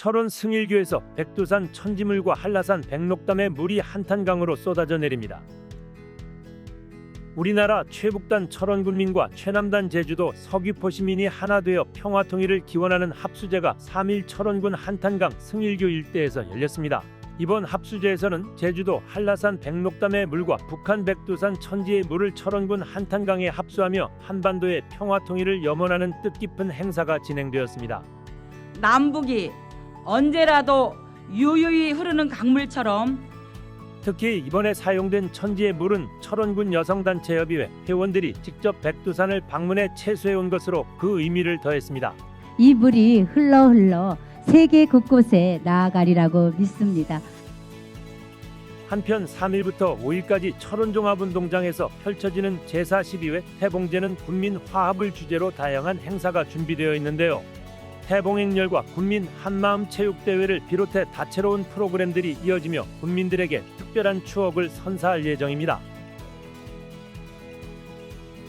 철원 승일교에서 백두산 천지물과 한라산 백록담의 물이 한탄강으로 쏟아져 내립니다. 우리나라 최북단 철원군민과 최남단 제주도 서귀포 시민이 하나 되어 평화 통일을 기원하는 합수제가 3일 철원군 한탄강 승일교 일대에서 열렸습니다. 이번 합수제에서는 제주도 한라산 백록담의 물과 북한 백두산 천지의 물을 철원군 한탄강에 합수하며 한반도의 평화 통일을 염원하는 뜻깊은 행사가 진행되었습니다. 남북이 언제라도 유유히 흐르는 강물처럼 특히 이번에 사용된 천지의 물은 철원군 여성단체협의회 회원들이 직접 백두산을 방문해 채수해 온 것으로 그 의미를 더했습니다. 이 물이 흘러 흘러 세계 곳곳에 나아가리라고 믿습니다. 한편 3일부터 5일까지 철원종합운동장에서 펼쳐지는 제42회 태봉제는 군민 화합을 주제로 다양한 행사가 준비되어 있는데요. 태봉행렬과 군민 한마음 체육대회를 비롯해 다채로운 프로그램들이 이어지며 군민들에게 특별한 추억을 선사할 예정입니다.